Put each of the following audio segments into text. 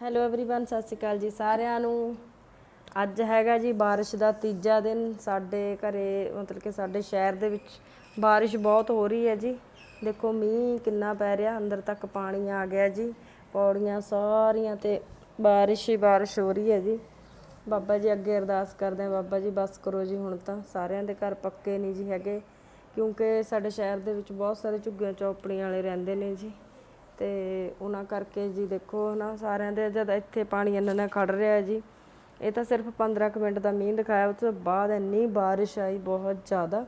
Hello everyone ਸਤਿ ਸ਼੍ਰੀ ਅਕਾਲ ਜੀ ਸਾਰਿਆਂ ਨੂੰ ਅੱਜ ਹੈਗਾ ਜੀ ਬਾਰਿਸ਼ ਦਾ ਤੀਜਾ ਦਿਨ ਸਾਡੇ ਘਰੇ ਮਤਲਬ ਕਿ ਸਾਡੇ ਸ਼ਹਿਰ ਦੇ ਵਿੱਚ ਬਾਰਿਸ਼ ਬਹੁਤ ਹੋ ਰਹੀ ਹੈ ਜੀ ਦੇਖੋ ਮੀਂਹ ਕਿੰਨਾ ਪੈ ਰਿਹਾ ਅੰਦਰ ਤੱਕ ਪਾਣੀ ਆ ਗਿਆ ਜੀ ਪੌੜੀਆਂ ਸਾਰੀਆਂ ਤੇ ਬਾਰਿਸ਼ ਹੀ ਬਾਰਿਸ਼ ਹੋ ਰਹੀ ਹੈ ਜੀ ਬਾਬਾ ਜੀ ਅੱਗੇ ਅਰਦਾਸ ਕਰਦੇ ਆ ਬਾਬਾ ਜੀ ਬਸ ਕਰੋ ਜੀ ਹੁਣ ਤਾਂ ਸਾਰਿਆਂ ਦੇ ਘਰ ਪੱਕੇ ਨਹੀਂ ਜੀ ਹੈਗੇ ਕਿਉਂਕਿ ਸਾਡੇ ਸ਼ਹਿਰ ਦੇ ਵਿੱਚ ਬਹੁਤ ਸਾਰੇ ਝੁੱਗੀਆਂ ਚੌਪੜੀਆਂ ਵਾਲੇ ਰਹਿੰਦੇ ਨੇ ਜੀ ਤੇ ਉਹਨਾਂ ਕਰਕੇ ਜੀ ਦੇਖੋ ਨਾ ਸਾਰਿਆਂ ਦੇ ਜਦ ਇੱਥੇ ਪਾਣੀ ਇੰਨਾ ਨਾ ਖੜ ਰਿਹਾ ਹੈ ਜੀ, ਇਹ ਤਾਂ ਸਿਰਫ 15 ਕੁ ਮਿੰਟ ਦਾ ਮੀਂਹ ਦਿਖਾਇਆ, ਉਸ ਤੋਂ ਬਾਅਦ ਇੰਨੀ ਬਾਰਿਸ਼ ਆਈ ਬਹੁਤ ਜ਼ਿਆਦਾ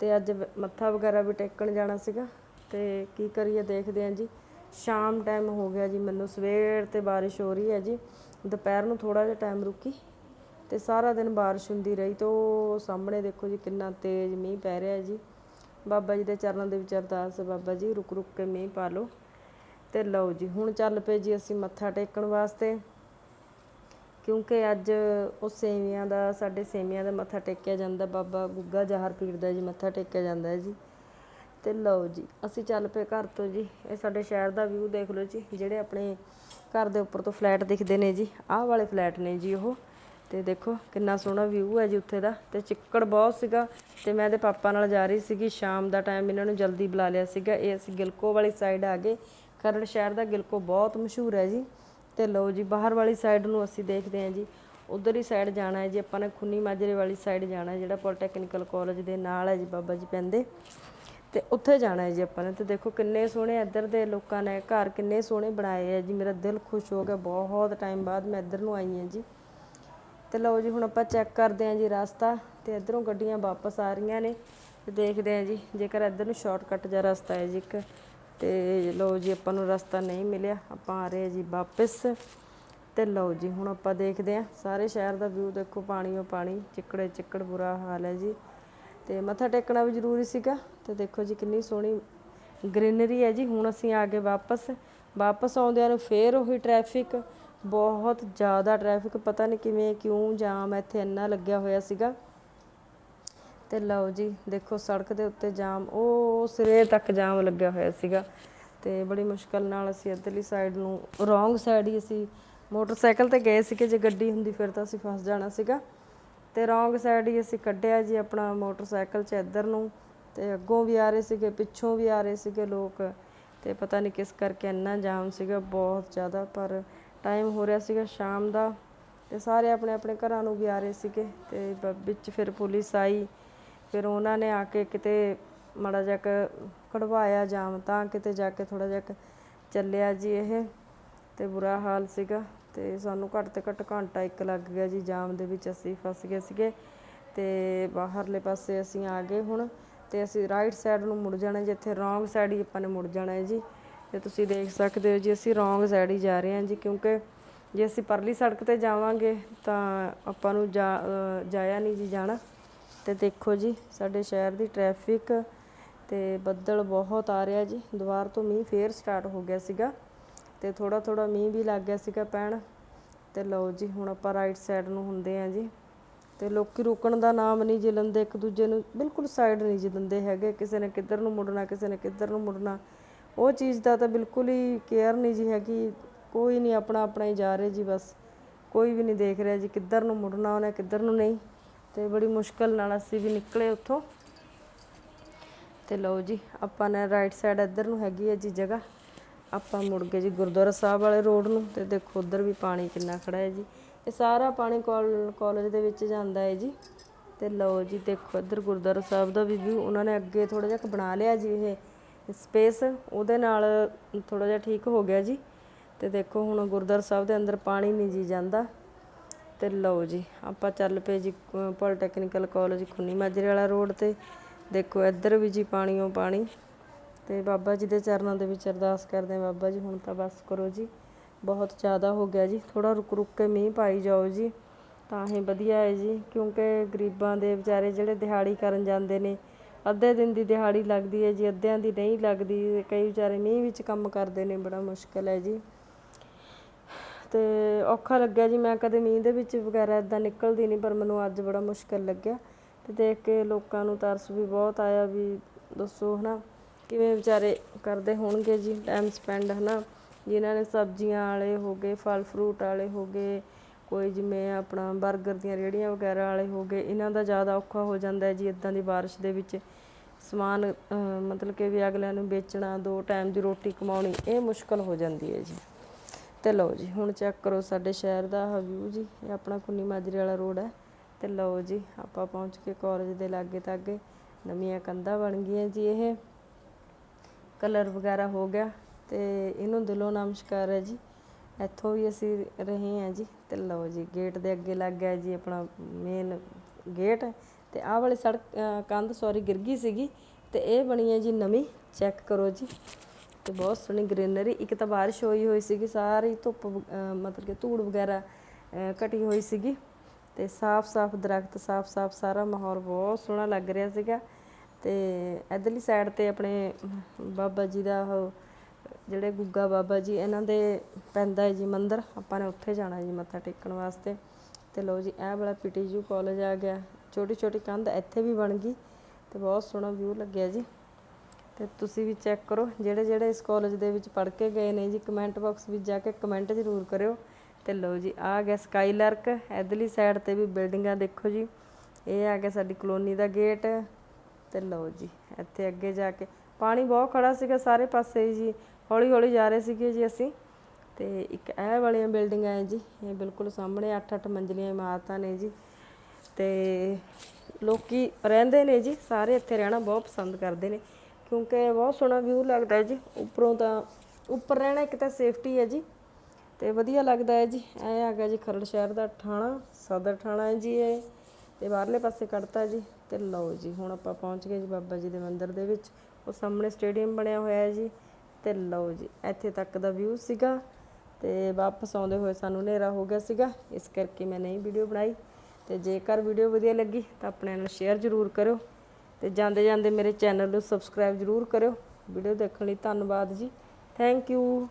ਤੇ ਅੱਜ ਮੱਥਾ ਵਗੈਰਾ ਵੀ ਟੇਕਣ ਜਾਣਾ ਸੀਗਾ, ਤੇ ਕੀ ਕਰੀਏ ਦੇਖਦੇ ਹਾਂ ਜੀ। ਸ਼ਾਮ ਟਾਈਮ ਹੋ ਗਿਆ ਜੀ, ਮੈਨੂੰ ਸਵੇਰ ਤੇ ਬਾਰਿਸ਼ ਹੋ ਰਹੀ ਹੈ ਜੀ, ਦੁਪਹਿਰ ਨੂੰ ਥੋੜਾ ਜਿਹਾ ਟਾਈਮ ਰੁਕੀ ਤੇ ਸਾਰਾ ਦਿਨ ਬਾਰਿਸ਼ ਹੁੰਦੀ ਰਹੀ ਤੇ ਉਹ ਸਾਹਮਣੇ ਦੇਖੋ ਜੀ ਕਿੰਨਾ ਤੇਜ਼ ਮੀਂਹ ਪੈ ਰਿਹਾ ਜੀ। ਬਾਬਾ ਜੀ ਦੇ ਚਰਨਾਂ ਦੇ ਵਿੱਚ ਅਰਦਾਸ ਬਾਬਾ ਜੀ ਰੁਕ ਰੁਕ ਕੇ ਮੀਂਹ ਪਾ ਲਓ। ਤੇ ਲਓ ਜੀ, ਹੁਣ ਚੱਲ ਪਏ ਜੀ ਅਸੀਂ ਮੱਥਾ ਟੇਕਣ ਵਾਸਤੇ। ਕਿਉਂਕਿ ਅੱਜ ਉਹ ਸੇਵੀਆਂ ਦਾ, ਸਾਡੇ ਸੇਵੀਆਂ ਦਾ ਮੱਥਾ ਟੇਕਿਆ ਜਾਂਦਾ, ਬਾਬਾ ਗੁੱਗਾ ਜਹਰ ਪੀਰ ਦਾ ਜੀ ਮੱਥਾ ਟੇਕਿਆ ਜਾਂਦਾ ਹੈ ਜੀ। ਤੇ ਲਓ ਜੀ, ਅਸੀਂ ਚੱਲ ਪਏ ਘਰ ਤੋਂ ਜੀ, ਇਹ ਸਾਡੇ ਸ਼ਹਿਰ ਦਾ ਵਿਊ ਦੇਖ ਲਓ ਜੀ, ਜਿਹੜੇ ਆਪਣੇ ਘਰ ਦੇ ਉੱਪਰ ਤੋਂ ਫਲੈਟ ਦਿਖਦੇ ਨੇ ਜੀ, ਆਹ ਵਾਲੇ ਫਲੈਟ ਨੇ ਜੀ ਉਹ। ਤੇ ਦੇਖੋ, ਕਿੰਨਾ ਸੋਹਣਾ ਵਿਊ ਹੈ ਜੀ ਉੱਥੇ ਦਾ। ਤੇ ਚਿੱਕੜ ਬਹੁਤ ਸੀਗਾ, ਤੇ ਮੈਂ ਤੇ ਪਾਪਾ ਨਾਲ ਜਾ ਰਹੀ ਸੀਗੀ, ਸ਼ਾਮ ਦਾ ਟਾਈਮ ਇਹਨਾਂ ਨੂੰ ਜਲਦੀ ਬੁਲਾ ਲਿਆ ਸੀਗਾ। ਇਹ ਅਸੀਂ ਗਿਲਕੋ ਵਾਲੀ ਸਾਈਡ ਆ ਗਏ ਖਰੜ ਸ਼ਹਿਰ ਦਾ ਗਿਲਕੋ ਬਹੁਤ ਮਸ਼ਹੂਰ ਹੈ ਜੀ। ਤੇ ਲਓ ਜੀ, ਬਾਹਰ ਵਾਲੀ ਸਾਈਡ ਨੂੰ ਅਸੀਂ ਦੇਖਦੇ ਹਾਂ ਜੀ। ਉਧਰ ਹੀ ਸਾਈਡ ਜਾਣਾ ਹੈ ਜੀ, ਆਪਾਂ ਨੇ ਖੁੰਨੀ ਮਾਜਰੇ ਵਾਲੀ ਸਾਈਡ ਜਾਣਾ ਹੈ, ਜਿਹੜਾ ਪੋਲੀਟੈਕਨੀਕਲ ਕਾਲਜ ਦੇ ਨਾਲ ਹੈ ਜੀ ਬਾਬਾ ਜੀ ਪੈਂਦੇ। ਤੇ ਉੱਥੇ ਜਾਣਾ ਹੈ ਜੀ ਆਪਾਂ ਨੇ। ਤੇ ਦੇਖੋ ਕਿੰਨੇ ਸੋਹਣੇ ਇੱਧਰ ਦੇ ਲੋਕਾਂ ਨੇ ਘਰ ਕਿੰਨੇ ਸੋਹਣੇ ਬਣਾਏ ਆ ਜੀ। ਮੇਰਾ ਦਿਲ ਖੁਸ਼ ਹੋ ਗਿਆ, ਬਹੁਤ ਟਾਈਮ ਬਾਅਦ ਮੈਂ ਇੱਧਰ ਨੂੰ ਆਈ ਹਾਂ ਜੀ। ਤੇ ਲਓ ਜੀ, ਹੁਣ ਆਪਾਂ ਚੈੱਕ ਕਰਦੇ ਹਾਂ ਜੀ ਰਸਤਾ। ਤੇ ਇੱਧਰੋਂ ਗੱਡੀਆਂ ਵਾਪਸ ਆ ਰਹੀਆਂ ਨੇ। ਤੇ ਦੇਖਦੇ ਹਾਂ ਜੀ, ਜੇਕਰ ਇੱਧਰ ਨੂੰ ਸ਼ਾਰਟਕਟ ਜਾਂ ਰਸਤਾ ਹੈ ਜੀ, ਇੱਕ ਤੇ ਲਓ ਜੀ, ਆਪਾਂ ਨੂੰ ਰਸਤਾ ਨਹੀਂ ਮਿਲਿਆ। ਆਪਾਂ ਆ ਰਹੇ ਜੀ ਵਾਪਸ। ਤੇ ਲਓ ਜੀ, ਹੁਣ ਆਪਾਂ ਦੇਖਦੇ ਹਾਂ। ਸਾਰੇ ਸ਼ਹਿਰ ਦਾ ਵਿਊ ਦੇਖੋ ਪਾਣੀ ਓ ਪਾਣੀ, ਚਿੱਕੜੇ ਚਿੱਕੜ, ਬੁਰਾ ਹਾਲ ਹੈ ਜੀ। ਤੇ ਮੱਥਾ ਟੇਕਣਾ ਵੀ ਜ਼ਰੂਰੀ ਸੀਗਾ। ਤੇ ਦੇਖੋ ਜੀ, ਕਿੰਨੀ ਸੋਹਣੀ ਗ੍ਰੀਨਰੀ ਹੈ ਜੀ। ਹੁਣ ਅਸੀਂ ਆ ਗਏ ਵਾਪਸ। ਵਾਪਸ ਆਉਂਦਿਆਂ ਨੂੰ ਫੇਰ ਉਹੀ ਟ੍ਰੈਫਿਕ ਬਹੁਤ ਜ਼ਿਆਦਾ ਟ੍ਰੈਫਿਕ ਪਤਾ ਨਹੀਂ ਕਿਵੇਂ, ਕਿਉਂ ਜਾਮ ਇੱਥੇ ਇੰਨਾ ਲੱਗਿਆ ਹੋਇਆ ਸੀਗਾ। ਤੇ ਲਓ ਜੀ, ਦੇਖੋ ਸੜਕ ਦੇ ਉੱਤੇ ਜਾਮ, ਉਹ ਸਿਰੇ ਤੱਕ ਜਾਮ ਲੱਗਿਆ ਹੋਇਆ ਸੀਗਾ ਤੇ ਬੜੀ ਮੁਸ਼ਕਲ ਨਾਲ ਅਸੀਂ ਇੱਧਰਲੀ ਸਾਈਡ ਨੂੰ ਰੋਂਗ ਸਾਈਡ ਹੀ ਅਸੀਂ ਮੋਟਰਸਾਈਕਲ ਤੇ ਗਏ ਸੀਗੇ, ਜੇ ਗੱਡੀ ਹੁੰਦੀ ਫਿਰ ਤਾਂ ਅਸੀਂ ਫਸ ਜਾਣਾ ਸੀਗਾ। ਤੇ ਰੋਂਗ ਸਾਈਡ ਹੀ ਅਸੀਂ ਕੱਢਿਆ ਜੀ ਆਪਣਾ ਮੋਟਰਸਾਈਕਲ 'ਚ ਇੱਧਰ ਨੂੰ, ਤੇ ਅੱਗੋਂ ਵੀ ਆ ਰਹੇ ਸੀਗੇ, ਪਿੱਛੋਂ ਵੀ ਆ ਰਹੇ ਸੀਗੇ ਲੋਕ। ਤੇ ਪਤਾ ਨਹੀਂ ਕਿਸ ਕਰਕੇ ਇੰਨਾ ਜਾਮ ਸੀਗਾ, ਬਹੁਤ ਜ਼ਿਆਦਾ, ਪਰ ਟਾਈਮ ਹੋ ਰਿਹਾ ਸੀਗਾ ਸ਼ਾਮ ਦਾ। ਤੇ ਸਾਰੇ ਆਪਣੇ ਆਪਣੇ ਘਰਾਂ ਨੂੰ ਵੀ ਆ ਰਹੇ ਸੀਗੇ, ਤੇ ਵਿੱਚ ਫਿਰ ਪੁਲਿਸ ਆਈ। ਫਿਰ ਉਹਨਾਂ ਨੇ ਆ ਕੇ ਕਿਤੇ ਮਾੜਾ ਜਿਹਾ ਕਢਵਾਇਆ ਜਾਮ, ਤਾਂ ਕਿਤੇ ਜਾ ਕੇ ਥੋੜਾ ਜਿਹਾ ਚੱਲਿਆ ਜੀ ਇਹ ਤੇ ਬੁਰਾ ਹਾਲ ਸੀਗਾ ਤੇ ਸਾਨੂੰ ਘੱਟ ਤੇ ਘੱਟ ਘੰਟਾ ਇੱਕ ਲੱਗ ਗਿਆ ਜੀ ਜਾਮ ਦੇ ਵਿੱਚ ਅਸੀਂ ਫਸ ਗਏ ਸੀਗੇ ਤੇ ਬਾਹਰਲੇ ਪਾਸੇ ਅਸੀਂ ਆ ਗਏ ਹੁਣ ਤੇ ਅਸੀਂ ਰਾਈਟ ਸਾਈਡ ਨੂੰ ਮੁੜ ਜਾਣਾ ਜਿੱਥੇ ਰੋਂਗ ਸਾਈਡ ਹੀ ਆਪਾਂ ਨੇ ਮੁੜ ਜਾਣਾ ਹੈ ਜੀ। ਤੇ ਤੁਸੀਂ ਦੇਖ ਸਕਦੇ ਹੋ ਜੀ ਅਸੀਂ ਰੋਂਗ ਸਾਈਡ ਹੀ ਜਾ ਰਹੇ ਹਾਂ ਜੀ ਕਿਉਂਕਿ ਜੇ ਅਸੀਂ ਪਰਲੀ ਸੜਕ ਤੇ ਜਾਵਾਂਗੇ ਤਾਂ ਆਪਾਂ ਨੂੰ ਜਾ ਜਾਇਆ ਨਹੀਂ ਜੀ ਜਾਣਾ। ਤੇ ਦੇਖੋ ਜੀ, ਸਾਡੇ ਸ਼ਹਿਰ ਦੀ ਟ੍ਰੈਫਿਕ ਤੇ ਬੱਦਲ ਬਹੁਤ ਆ ਰਿਹਾ ਜੀ। ਦੁਬਾਰ ਤੋਂ ਮੀਂਹ ਫੇਰ ਸਟਾਰਟ ਹੋ ਗਿਆ ਸੀਗਾ ਤੇ ਥੋੜਾ ਥੋੜਾ ਮੀਂਹ ਵੀ ਲੱਗ ਗਿਆ ਸੀਗਾ ਪੈਣ। ਤੇ ਲਓ ਜੀ, ਹੁਣ ਆਪਾਂ ਰਾਈਟ ਸਾਈਡ ਨੂੰ ਹੁੰਦੇ ਆ ਜੀ। ਤੇ ਲੋਕੀ ਰੁਕਣ ਦਾ ਨਾਮ ਨਹੀਂ ਜੀ ਲੈਂਦੇ, ਇੱਕ ਦੂਜੇ ਨੂੰ ਬਿਲਕੁਲ ਸਾਈਡ ਨਹੀਂ ਜੀ ਦਿੰਦੇ ਹੈਗੇ। ਕਿਸੇ ਨੇ ਕਿੱਧਰ ਨੂੰ ਮੁੜਨਾ, ਕਿਸੇ ਨੇ ਕਿੱਧਰ ਨੂੰ ਮੁੜਨਾ। ਉਹ ਚੀਜ਼ ਦਾ ਤਾਂ ਬਿਲਕੁਲ ਹੀ ਕੇਅਰ ਨਹੀਂ ਜੀ ਹੈਗੀ। ਕੋਈ ਨਹੀਂ ਆਪਣਾ ਆਪਣਾ ਹੀ ਜਾ ਰਿਹਾ ਜੀ ਬਸ। ਕੋਈ ਵੀ ਨਹੀਂ ਦੇਖ ਰਿਹਾ ਜੀ ਕਿੱਧਰ ਨੂੰ ਮੁੜਨਾ ਉਹਨੇ, ਕਿੱਧਰ ਨੂੰ ਨਹੀਂ। ਤੇ ਬੜੀ ਮੁਸ਼ਕਲ ਨਾਲ ਅਸੀਂ ਵੀ ਨਿਕਲੇ ਉੱਥੋਂ। ਤੇ ਲਓ ਜੀ, ਆਪਾਂ ਨੇ ਰਾਈਟ ਸਾਈਡ ਇੱਧਰ ਨੂੰ ਹੈਗੀ ਹੈ ਜੀ ਜਗ੍ਹਾ। ਆਪਾਂ ਮੁੜ ਗਏ ਜੀ ਗੁਰਦੁਆਰਾ ਸਾਹਿਬ ਵਾਲੇ ਰੋਡ ਨੂੰ ਤੇ ਦੇਖੋ ਉੱਧਰ ਵੀ ਪਾਣੀ ਕਿੰਨਾ ਖੜਾ ਹੈ ਜੀ। ਇਹ ਸਾਰਾ ਪਾਣੀ ਕਾਲਜ ਦੇ ਵਿੱਚ ਜਾਂਦਾ ਹੈ ਜੀ। ਤੇ ਲਓ ਜੀ, ਦੇਖੋ ਇੱਧਰ ਗੁਰਦੁਆਰਾ ਸਾਹਿਬ ਦਾ ਵੀ ਵਿਊ ਉਹਨਾਂ ਨੇ ਅੱਗੇ ਥੋੜਾ ਜਿਹਾ ਬਣਾ ਲਿਆ ਜੀ ਇਹ ਸਪੇਸ ਉਹਦੇ ਨਾਲ ਥੋੜਾ ਜਿਹਾ ਠੀਕ ਹੋ ਗਿਆ ਜੀ। ਤੇ ਦੇਖੋ ਹੁਣ ਗੁਰਦੁਆਰਾ ਸਾਹਿਬ ਦੇ ਅੰਦਰ ਪਾਣੀ ਨਹੀਂ ਜੀ ਜਾਂਦਾ। ਤੇ ਲਓ ਜੀ, ਆਪਾਂ ਚੱਲ ਪਏ ਜੀ ਪੋਲੀਟੈਕਨੀਕਲ ਕਾਲਜ ਖੁੰਨੀ ਮਾਜਰੇ ਵਾਲਾ ਰੋਡ ਤੇ। ਦੇਖੋ, ਇੱਧਰ ਵੀ ਜੀ ਪਾਣੀਓ ਪਾਣੀ। ਤੇ ਬਾਬਾ ਜੀ ਦੇ ਚਰਨਾਂ ਦੇ ਵਿੱਚ ਅਰਦਾਸ ਕਰਦੇ ਹਾਂ ਬਾਬਾ ਜੀ, ਹੁਣ ਤਾਂ ਬਸ ਕਰੋ ਜੀ। ਬਹੁਤ ਜ਼ਿਆਦਾ ਹੋ ਗਿਆ ਜੀ ਥੋੜਾ ਰੁਕ ਰੁਕ ਕੇ ਮੀਂਹ ਪਾਈ ਜਾਓ ਜੀ। ਤਾਂ ਹੀ ਵਧੀਆ ਹੈ ਜੀ, ਕਿਉਂਕਿ ਗਰੀਬਾਂ ਦੇ ਵਿਚਾਰੇ ਜਿਹੜੇ ਦਿਹਾੜੀ ਕਰਨ ਜਾਂਦੇ ਨੇ, ਅੱਧੇ ਦਿਨ ਦੀ ਦਿਹਾੜੀ ਲੱਗਦੀ ਹੈ ਜੀ, ਅੱਧਿਆਂ ਦੀ ਨਹੀਂ ਲੱਗਦੀ। ਕਈ ਵਿਚਾਰੇ ਮੀਂਹ ਵਿੱਚ ਕੰਮ ਕਰਦੇ ਨੇ, ਬੜਾ ਮੁਸ਼ਕਲ ਹੈ ਜੀ। ਅਤੇ ਔਖਾ ਲੱਗਿਆ ਜੀ। ਮੈਂ ਕਦੇ ਮੀਂਹ ਦੇ ਵਿੱਚ ਵਗੈਰਾ ਇੱਦਾਂ ਨਿਕਲਦੀ ਨਹੀਂ, ਪਰ ਮੈਨੂੰ ਅੱਜ ਬੜਾ ਮੁਸ਼ਕਿਲ ਲੱਗਿਆ। ਅਤੇ ਦੇਖ ਕੇ ਲੋਕਾਂ ਨੂੰ ਤਰਸ ਵੀ ਬਹੁਤ ਆਇਆ ਵੀ ਦੱਸੋ ਹੈ ਨਾ ਕਿਵੇਂ ਵਿਚਾਰੇ ਕਰਦੇ ਹੋਣਗੇ ਜੀ ਟਾਈਮ ਸਪੈਂਡ ਹੈ ਨਾ ਜਿਨ੍ਹਾਂ ਨੇ ਸਬਜ਼ੀਆਂ ਵਾਲੇ ਹੋ ਗਏ, ਫਲ ਫਰੂਟ ਵਾਲੇ ਹੋ ਗਏ, ਕੋਈ ਜਿਵੇਂ ਆਪਣਾ 버ਗਰ ਦੀਆਂ ਰੇਹੜੀਆਂ ਵਗੈਰਾ ਵਾਲੇ ਹੋ ਗਏ, ਇਹਨਾਂ ਦਾ ਜ਼ਿਆਦਾ ਔਖਾ ਹੋ ਜਾਂਦਾ ਜੀ ਇਦਾਂ ਦੀ ਬਾਰਿਸ਼ ਦੇ ਵਿੱਚ। ਸਮਾਨ ਮਤਲਬ ਕਿ ਵੀ ਅਗਲਿਆਂ ਨੂੰ ਵੇਚਣਾ, ਦੋ ਟਾਈਮ ਦੀ ਰੋਟੀ ਕਮਾਉਣੀ, ਇਹ ਮੁਸ਼ਕਲ ਹੋ ਜਾਂਦੀ ਹੈ ਜੀ। ਤੇ ਲਓ ਜੀ, ਹੁਣ ਚੈੱਕ ਕਰੋ ਸਾਡੇ ਸ਼ਹਿਰ ਦਾ ਆਹ ਵਿਊ ਜੀ, ਇਹ ਆਪਣਾ ਕੁੰਨੀ ਮਾਜਰੇ ਵਾਲਾ ਰੋਡ ਹੈ। ਤੇ ਲਓ ਜੀ, ਆਪਾਂ ਪਹੁੰਚ ਕੇ ਕਾਲਜ ਦੇ ਲਾਗੇ ਤਾਗੇ, ਨਵੀਆਂ ਕੰਧਾਂ ਬਣ ਗਈਆਂ ਜੀ ਇਹ। ਕਲਰ ਵਗੈਰਾ ਹੋ ਗਿਆ ਤੇ ਇਹਨੂੰ ਦਿਲੋਂ ਨਮਸਕਾਰ ਹੈ ਜੀ। ਇੱਥੋਂ ਵੀ ਅਸੀਂ ਰਹੇ ਹਾਂ ਜੀ, ਤੇ ਲਓ ਜੀ ਗੇਟ ਦੇ ਅੱਗੇ ਲੱਗ ਗਿਆ ਜੀ ਆਪਣਾ ਮੇਨ ਗੇਟ ਤੇ ਆਹ ਵਾਲੀ ਸੜਕ ਕੰਧ ਸੌਰੀ ਗਿਰ ਗਈ ਸੀਗੀ, ਤੇ ਇਹ ਬਣੀ ਹੈ ਜੀ ਨਵੀਂ ਚੈੱਕ ਕਰੋ ਜੀ। ਤੇ ਬਹੁਤ ਸੋਹਣੀ ਗ੍ਰੀਨਰੀ, ਇੱਕ ਤਾਂ ਬਾਰਿਸ਼ ਹੋਈ ਹੋਈ ਸੀਗੀ, ਸਾਰੀ ਧੁੱਪ ਮਤਲਬ ਕਿ ਧੂੜ ਵਗੈਰਾ ਘਟੀ ਹੋਈ ਸੀਗੀ ਤੇ ਸਾਫ਼-ਸਾਫ਼ ਦਰਖਤ, ਸਾਫ਼-ਸਾਫ਼ ਸਾਰਾ ਮਾਹੌਲ ਬਹੁਤ ਸੋਹਣਾ ਲੱਗ ਰਿਹਾ ਸੀਗਾ ਤੇ ਇਧਰਲੀ ਸਾਈਡ ਤੇ ਆਪਣੇ ਬਾਬਾ ਜੀ ਦਾ ਉਹ, ਜਿਹੜੇ ਗੁੱਗਾ ਬਾਬਾ ਜੀ, ਇਹਨਾਂ ਦੇ ਪੈਂਦਾ ਹੈ ਜੀ ਮੰਦਿਰ, ਆਪਾਂ ਨੇ ਉੱਥੇ ਜਾਣਾ ਜੀ ਮੱਥਾ ਟੇਕਣ ਵਾਸਤੇ ਤੇ ਲਓ ਜੀ, ਇਹ ਵਾਲਾ ਪੀਟੀਯੂ ਕਾਲਜ ਆ ਗਿਆ ਛੋਟੀ ਛੋਟੀ ਕੰਧ ਇੱਥੇ ਵੀ ਬਣ ਗਈ ਤੇ ਬਹੁਤ ਸੋਹਣਾ ਵਿਊ ਲੱਗਿਆ ਜੀ। ਤੇ ਤੁਸੀਂ ਵੀ ਚੈੱਕ ਕਰੋ। ਜਿਹੜੇ ਜਿਹੜੇ ਇਸ ਕਾਲਜ ਦੇ ਵਿੱਚ ਪੜ੍ਹ ਕੇ ਗਏ ਨੇ ਜੀ ਕਮੈਂਟ ਬਾਕਸ ਵਿੱਚ ਜਾ ਕੇ ਕਮੈਂਟ ਜ਼ਰੂਰ ਕਰਿਓ। ਤੇ ਲਓ ਜੀ, ਆ ਗਿਆ ਸਕਾਈਲਰਕ ਇਧਰਲੀ ਸਾਈਡ ਤੇ ਵੀ ਬਿਲਡਿੰਗਾਂ ਦੇਖੋ ਜੀ। ਇਹ ਆ ਗਿਆ ਸਾਡੀ ਕਲੋਨੀ ਦਾ ਗੇਟ ਤੇ ਲਓ ਜੀ, ਇੱਥੇ ਅੱਗੇ ਜਾ ਕੇ ਪਾਣੀ ਬਹੁਤ ਖੜਾ ਸੀਗਾ ਸਾਰੇ ਪਾਸੇ ਜੀ। ਹੌਲੀ ਹੌਲੀ ਜਾ ਰਹੇ ਸੀਗੇ ਜੀ ਅਸੀਂ। ਤੇ ਇੱਕ ਇਹ ਵਾਲੀਆਂ ਬਿਲਡਿੰਗਾਂ ਹੈ ਜੀ, ਇਹ ਬਿਲਕੁਲ ਸਾਹਮਣੇ 8-8 ਮੰਜ਼ਲੀਆਂ ਇਮਾਰਤਾਂ ਨੇ ਜੀ। ਤੇ ਲੋਕੀ ਰਹਿੰਦੇ ਨੇ ਜੀ, ਸਾਰੇ ਇੱਥੇ ਰਹਿਣਾ ਬਹੁਤ ਪਸੰਦ ਕਰਦੇ ਨੇ। ਕਿਉਂਕਿ ਬਹੁਤ ਸੋਹਣਾ ਵਿਊ ਲੱਗਦਾ ਹੈ ਜੀ। ਉੱਪਰੋਂ ਤਾਂ, ਉੱਪਰ ਰਹਿਣਾ ਇੱਕ ਤਾਂ ਸੇਫਟੀ ਹੈ ਜੀ। ਤੇ ਵਧੀਆ ਲੱਗਦਾ ਹੈ ਜੀ। ਇਹ ਆ ਗਿਆ ਜੀ ਖਰੜ ਸ਼ਹਿਰ ਦਾ ਥਾਣਾ ਸਦਰ ਥਾਣਾ ਹੈ ਜੀ ਇਹ। ਤੇ ਬਾਹਰਲੇ ਪਾਸੇ ਕੱਢਤਾ ਜੀ। ਤੇ ਲਓ ਜੀ, ਹੁਣ ਆਪਾਂ ਪਹੁੰਚ ਗਏ ਜੀ ਬਾਬਾ ਜੀ ਦੇ ਮੰਦਿਰ ਦੇ ਵਿੱਚ। ਉਹ ਸਾਹਮਣੇ ਸਟੇਡੀਅਮ ਬਣਿਆ ਹੋਇਆ ਹੈ ਜੀ। ਤੇ ਲਓ ਜੀ, ਇੱਥੇ ਤੱਕ ਦਾ ਵਿਊ ਸੀਗਾ। ਤੇ ਵਾਪਸ ਆਉਂਦੇ ਹੋਏ ਸਾਨੂੰ ਹਨੇਰਾ ਹੋ ਗਿਆ ਸੀਗਾ। ਇਸ ਕਰਕੇ ਮੈਂ ਨਹੀਂ ਵੀਡੀਓ ਬਣਾਈ। ਤੇ ਜੇਕਰ ਵੀਡੀਓ ਵਧੀਆ ਲੱਗੀ ਤਾਂ ਆਪਣੇ ਨਾਲ ਸ਼ੇਅਰ ਜ਼ਰੂਰ ਕਰਿਓ। ਤੇ ਜਾਂਦੇ ਜਾਂਦੇ ਮੇਰੇ ਚੈਨਲ ਨੂੰ ਸਬਸਕ੍ਰਾਈਬ ਜ਼ਰੂਰ ਕਰਿਓ। ਵੀਡੀਓ ਦੇਖਣ ਲਈ ਧੰਨਵਾਦ ਜੀ। Thank you